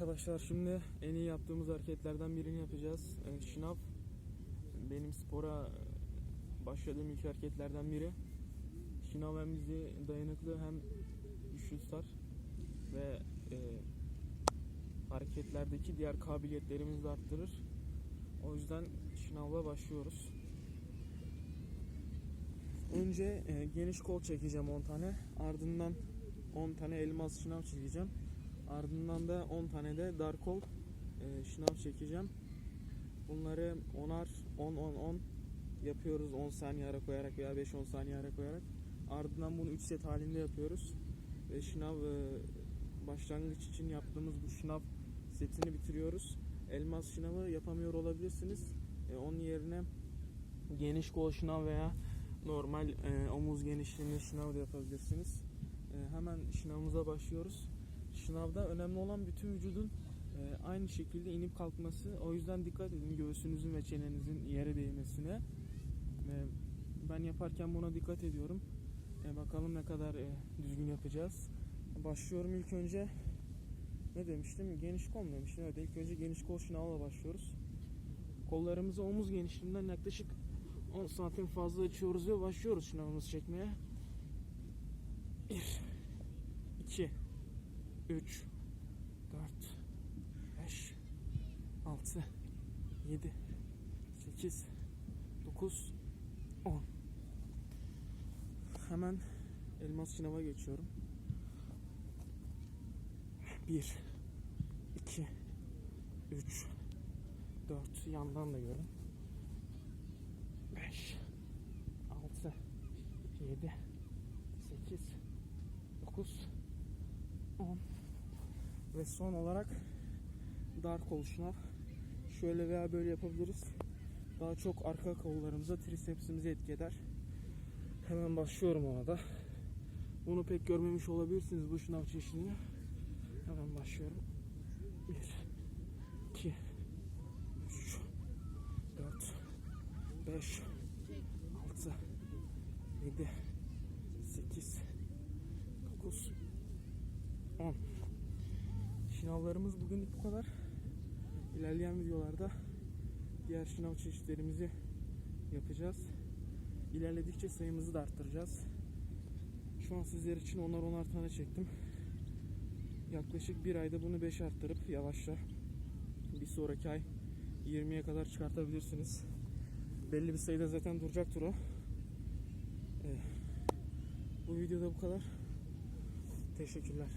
Arkadaşlar şimdi en iyi yaptığımız hareketlerden birini yapacağız. Ee, şınav benim spora başladığım ilk hareketlerden biri. Şınav hem bizi dayanıklı hem güçlü tutar ve e, hareketlerdeki diğer kabiliyetlerimizi arttırır. O yüzden şınavla başlıyoruz. Önce e, geniş kol çekeceğim 10 tane. Ardından 10 tane elmas şınav çekeceğim. Ardından da 10 tane de dar kol e, şınav çekeceğim. Bunları 10'ar 10 10 10 yapıyoruz 10 saniye ara koyarak veya 5-10 saniye ara koyarak. Ardından bunu 3 set halinde yapıyoruz. Ve şınav e, başlangıç için yaptığımız bu şınav setini bitiriyoruz. Elmas şınavı yapamıyor olabilirsiniz. E, onun yerine geniş kol şınav veya normal e, omuz genişliğinde şınav da yapabilirsiniz. E, hemen şınavımıza başlıyoruz. Şınavda önemli olan bütün vücudun e, aynı şekilde inip kalkması. O yüzden dikkat edin göğsünüzün ve çenenizin yere değmesine. E, ben yaparken buna dikkat ediyorum. E, bakalım ne kadar e, düzgün yapacağız. Başlıyorum ilk önce. Ne demiştim? Geniş kol demiştim? Evet ilk önce geniş kol şınavla başlıyoruz. Kollarımızı omuz genişliğinden yaklaşık 10 santim fazla açıyoruz ve başlıyoruz şınavımızı çekmeye. 1 2 3 4 5 6 7 8 9 10 Hemen elmas şınava geçiyorum. 1 2 3 4 yandan da görün. 5 6 7 8 9 10 ve son olarak dar kol şınav. Şöyle veya böyle yapabiliriz. Daha çok arka kollarımıza, trisepsimizi etki eder. Hemen başlıyorum ona da. Bunu pek görmemiş olabilirsiniz bu şınav çeşidini. Hemen başlıyorum. 1 2 3 4 5 6 7 8 9 10 Şınavlarımız bugünlük bu kadar. İlerleyen videolarda diğer şınav çeşitlerimizi yapacağız. İlerledikçe sayımızı da arttıracağız. Şu an sizler için onar onar tane çektim. Yaklaşık bir ayda bunu 5 arttırıp yavaşça bir sonraki ay 20'ye kadar çıkartabilirsiniz. Belli bir sayıda zaten duracaktır o. Ee, bu videoda bu kadar. Teşekkürler.